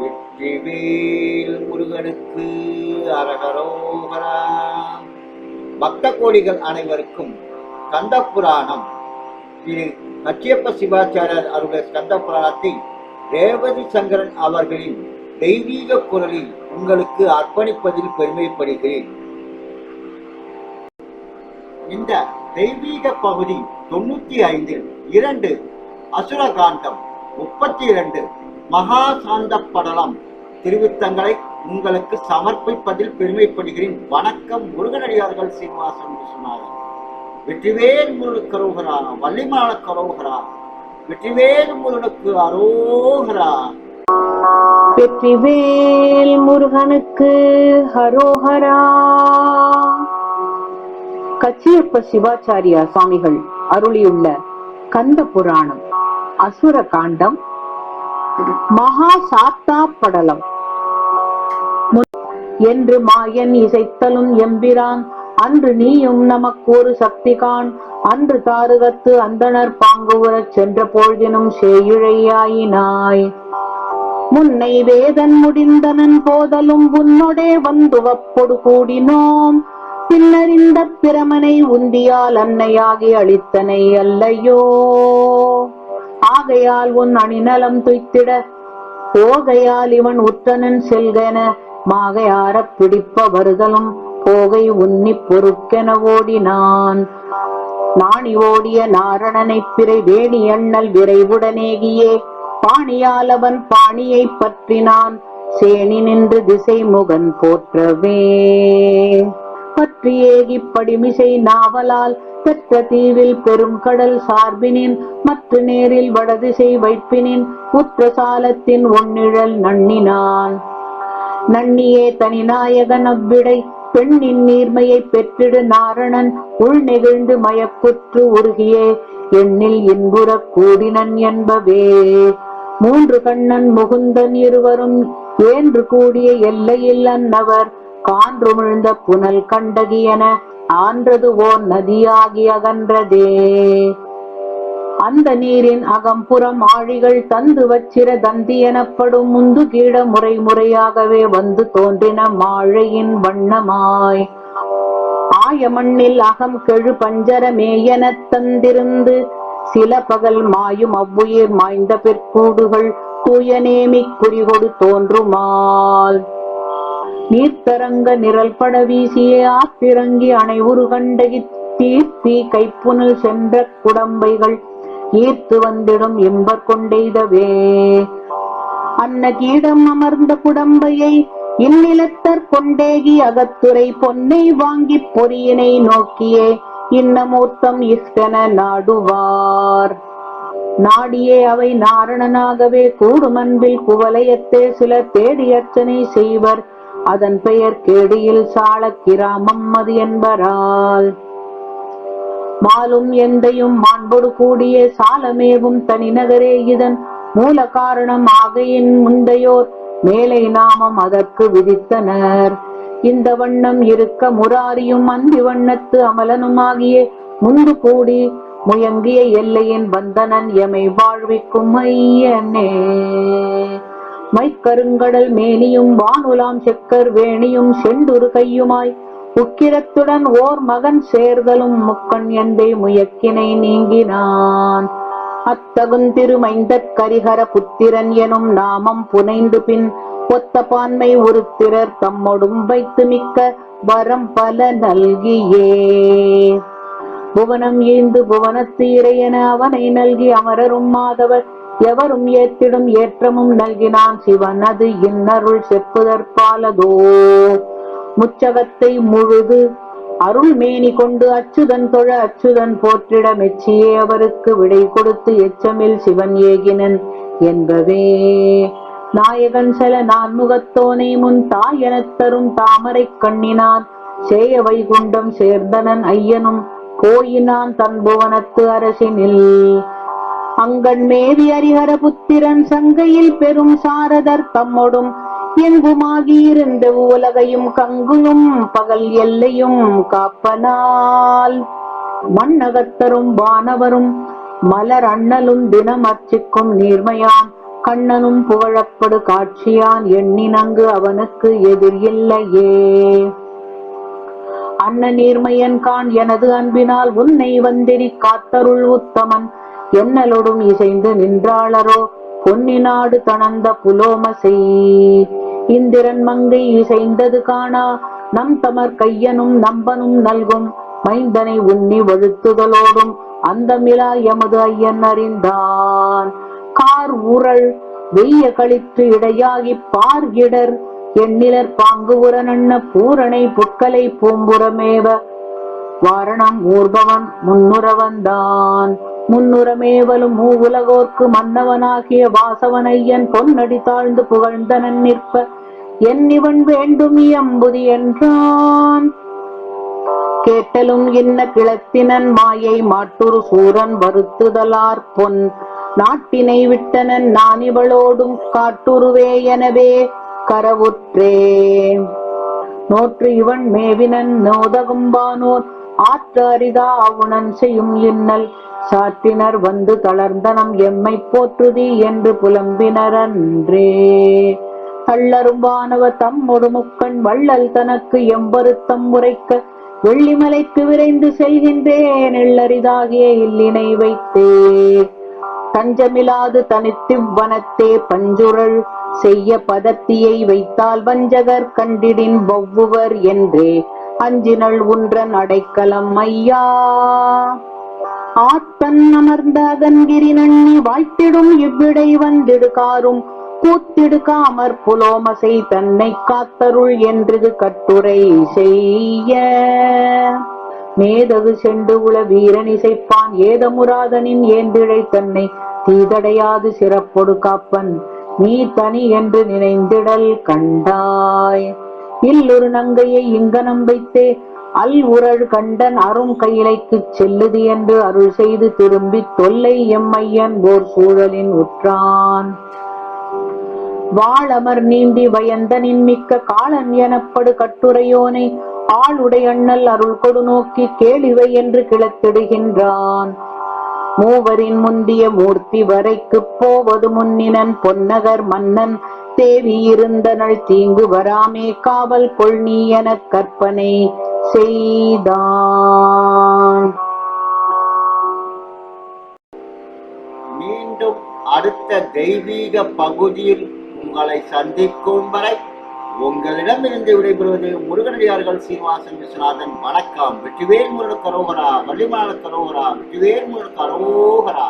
வெற்றிவேல் முருகனுக்கு அரகரோகரா. பக்த கோடிகள் அனைவருக்கும் கந்த புராணம் திரு கச்சியப்ப சிவாச்சாரியர் அருடைய ஸ்கந்த புராணத்தை ரேவதி சங்கரன் அவர்களின் தெய்வீக குரலில் உங்களுக்கு அர்ப்பணிப்பதில் பெருமைப்படுகிறேன். இந்த தெய்வீக பகுதி தொண்ணூத்தி ஐந்தில் இரண்டு அசுரகாண்டம் முப்பத்தி இரண்டு மகா சாந்த படலம் திருவித்தங்களை உங்களுக்கு சமர்ப்பிப்பதில் பெருமைப்படுகிறேன். வணக்கம் முருகனடியார்கள் சீனிவாசன் விஸ்வநாதன். வெற்றிவேல் முருகனுக்கு அரோகரா வள்ளிமால கரோகரா வெற்றிவேல் முருகனுக்கு அரோகரா. வெற்றிவேல் முருகனுக்கு ஹரோஹரா கச்சியப்ப சிவாச்சாரியா சுவாமிகள் அருளியுள்ள கந்த புராணம் அசுர காண்டம் மகா சாத்தா படலம். என்று மாயன் இசைத்தலும் எம்பிரான் அன்று நீயும் நமக்கு ஒரு சக்திகான் அன்று தாருகத்து அந்தணர் பாங்குவரச் சென்ற பொழுதினும் சேயுழையாயினாய். முன்னை வேதன் முடிந்தனன் போதலும் உன்னொடே வந்துவப்பொடு கூடினோம். பின்னர் இந்த பிரமனை உந்தியால் அன்னையாகி அளித்தனை அல்லையோ. ஆகையால் உன் அணிநலம் துய்த்திட. போகையால் இவன் உற்றனன் செல்கென மாகையார பிடிப்ப வருதலும் போகை உன்னி பொறுக்கென ஓடினான். நாணி ஓடிய நாரணனைப் பிறை வேணி எண்ணல் விரைவுடனேகியே. பாணியால் அவன் பாணியை பற்றினான். சேணி நின்று திசை முகன் போற்றவே. பற்றியேகி படிமிசை நாவலால் பெற்ற தீவில் பெரும் கடல் சார்பினின் மற்ற நேரில் வடதிசை வைப்பினின் உற்ற உன்னிழல் ஒன்னிழல் நண்ணினான் நன்னியே தனிநாயகன் அவ்விடை பெண்ணின் நீர்மையை பெற்றிடு நாரணன் உள் நெகிழ்ந்து மயக்குற்று உருகியே எண்ணில் இன்புறக் கூடினன் என்பவே. மூன்று கண்ணன் முகுந்தன் இருவரும் ஏன்று கூடிய எல்லையில் அன்னவர் கான்றுமிழ்ந்த புனல் கண்டகியன. ஆன்றது ஓர் நதியாகி அகன்றதே. அந்த நீரின் அகம்புறம் ஆழிகள் தந்து வச்சிர தந்தி எனப்படும் முந்து கீழ முறை முறையாகவே வந்து தோன்றின மாழையின் வண்ணமாய். ஆய மண்ணில் அகம் கெழு பஞ்சரமே எனத் தந்திருந்து சில பகல் மாயும் அவ்வுயிர் மாய்ந்த பிற்கூடுகள் தூயநேமிக் குறிகொடு தோன்றுமால். நீர்த்தரங்க நிரல் பட வீசியே ஆத்திரங்கி அனைவுரு கண்டகி தீர்த்தி கைப்புனல் சென்ற குடம்பைகள் ஈர்த்து வந்திடும் இன்பர் கொண்டெய்தவே. அன்ன கீடம் அமர்ந்த குடம்பையை இந்நிலத்தர் கொண்டேகி அகத்துரை பொன்னை வாங்கி பொறியினை நோக்கியே இன்னமூர்த்தம் இஸ்தென நாடுவார். நாடியே அவை நாரணனாகவே கூடுமன்பில் குவலயத்தே சில தேடி அர்ச்சனை செய்வர். அதன் பெயர் கேடியில் சால கிராமம் அது என்பரால். மாலும் எந்தையும் மாண்போடு கூடிய சாலமேவும் தனிநகரே இதன் மூல காரணம் ஆகையின் முந்தையோர் மேலை நாமம் அதற்கு விதித்தனர். இந்த வண்ணம் இருக்க முராரியும் அந்தி வண்ணத்து அமலனுமாகிய முந்து கூடி முயங்கிய எல்லையின் வந்தனன் எமை வாழ்விக்கும் ஐயனே. மைக்கருங்கடல் மேனியும் வானுலாம் செக்கர் வேணியும் செண்டுரு கையுமாய். உக்கிரத்துடன் ஓர் மகன் சேர்தலும் முக்கண் என்பே முயக்கினை நீங்கினான். அத்தகுந்திருமைந்தற் கரிகர புத்திரன் எனும் நாமம் புனைந்து பின் ஒத்த பான்மை உருத்திரர் தம்மொடும் வைத்து மிக்க வரம் பல நல்கியே. புவனம் ஈந்து புவனத்தீரை என அவனை நல்கி அமரரும் மாதவர் எவரும் ஏத்திடும் ஏற்றமும் நல்கினான் சிவன் அது இன்னருள் செப்புதற்பாலதோ முச்சகத்தை முழுது அருள் மேனி கொண்டு அச்சுதன் தொழ அச்சுதன் போற்றிட மெச்சியே அவருக்கு விடை கொடுத்து எச்சமில் சிவன் ஏகினன் என்பவே. நாயகன் செல நான் முகத்தோனை முன் தாய் எனத் தரும் தாமரை கண்ணினான் சேய வைகுண்டம் சேர்ந்தனன் ஐயனும் போயினான் தன் புவனத்து அரசினில். அங்கன் மேவி அரிஹர புத்திரன் சங்கையில் பெரும் சாரதர் தம்மொடும். எங்குமாகியிருந்த உலகையும் கங்குலும் பகல் எல்லையும் காப்பனால். மண்ணகத்தரும் வானவரும் மலர் அண்ணலும் தினம் அர்ச்சிக்கும் நீர்மையாம் கண்ணனும் புகழப்படு காட்சியான் எண்ணினங்கு அவனுக்கு எதிர் இல்லையே. அன்ன நீர்மையன் கான் எனது அன்பினால் உன்னை வந்திரி காத்தருள் உத்தமன். என்னலொடும் இசைந்து நின்றாளரோ? பொன்னி நாடு தணந்த புலோமசை. இந்திரன் மங்கை இசைந்தது காணா. நம் தமர் கையனும் நம்பனும் நல்கும். மைந்தனை உண்ணி வழுத்துதலோடும் அந்த மிலா எமது ஐயன் அறிந்தான். கார் உரள் வெய்ய கழித்து இடையாகி பார்கிடர் எண்ணிலர் பாங்கு உரனண்ண பூரணை புட்கலை பூம்புறமேவ. வாரணம் ஊர்பவன் முன்னுறவன்தான் முன்னுரமேவலும் மூவுலகோர்க்கு மன்னவனாகிய வாசவனையன் பொன்னடி தாழ்ந்து புகழ்ந்தனன் நிற்ப என்னிவன் வேண்டும் இயம்புதி என்றான். கேட்டலும் இன்ன கிளத்தினன் மாயை மாட்டுரு சூரன் வருத்துதலார் பொன் நாட்டினை விட்டனன் நான் இவளோடும் காட்டுருவே எனவே கரவுற்றே. நோற்று இவன் மேவினன் நோதகும்பானோர் ஆற்றாரிதா அவுணன் செய்யும் இன்னல் சாற்றினர் வந்து தளர்ந்தனம் எம்மை போற்றுதி என்று புலம்பினர் அன்றே தள்ளரும்பானவ தம் முக்கண் வள்ளல் தனக்கு எம்பருத்தம் உரைக்க வெள்ளிமலைக்கு விரைந்து செல்கின்றேன் எள்ளரிதாகிய இல்லினை வைத்தே. தஞ்சமிலாது தனித்திவ்வனத்தே பஞ்சுரள் செய்ய பதத்தியை வைத்தால் வஞ்சகர் கண்டிடின் வவ்வுவர் என்றே. அஞ்சினள் உன்றன் அடைக்கலம் ஐயா. ஆத்தன் அமர்ந்த அகன்கிரி நண்ணி வாய்த்திடும் இவ்விடை வந்திடுகாரும் கூத்திடு காமற் புலோமசை தன்னை காத்தருள் என்று கட்டுரை செய்ய. மேதகு செண்டு உள வீரன் இசைப்பான் ஏதமுராதனின் ஏந்திழை தன்னை தீதடையாது சிறப்பொடு காப்பன். நீ தனி என்று நினைந்திடல் கண்டாய். இல்லொரு நங்கையை இங்கனம் வைத்தே அல் உரள் கண்டன் அரும் கையிலைக்குச் செல்லுது என்று அருள் செய்து திரும்பி தொல்லை எம்மையன் ஓர் சூழலின் உற்றான். வாளமர் நீந்தி வயந்தனின் மிக்க காலன் எனப்படு கட்டுரையோனை ஆளுடையண்ணல் அருள் கொடு நோக்கி கேளிவை என்று கிளத்திடுகின்றான் மூவரின் முந்திய மூர்த்தி வரைக்குப் போவது முன்னினன் பொன்னகர் மன்னன். தேவி இருந்தனள் தீங்கு வராமே காவல் கொள் நீ எனக் கற்பனை செய்தான். மீண்டும் அடுத்த தெய்வீக பகுதியில் உங்களை சந்திக்கும் வரை உங்களிடமிருந்து விடைபெறுவது முருகனடியார்கள் சீனிவாசன் விஸ்வநாதன். வணக்கம். வெற்றிவேல் முருகன் கரோகரா வள்ளிமான கரோகரா வெற்றிவேல் முருகன் கரோகரா.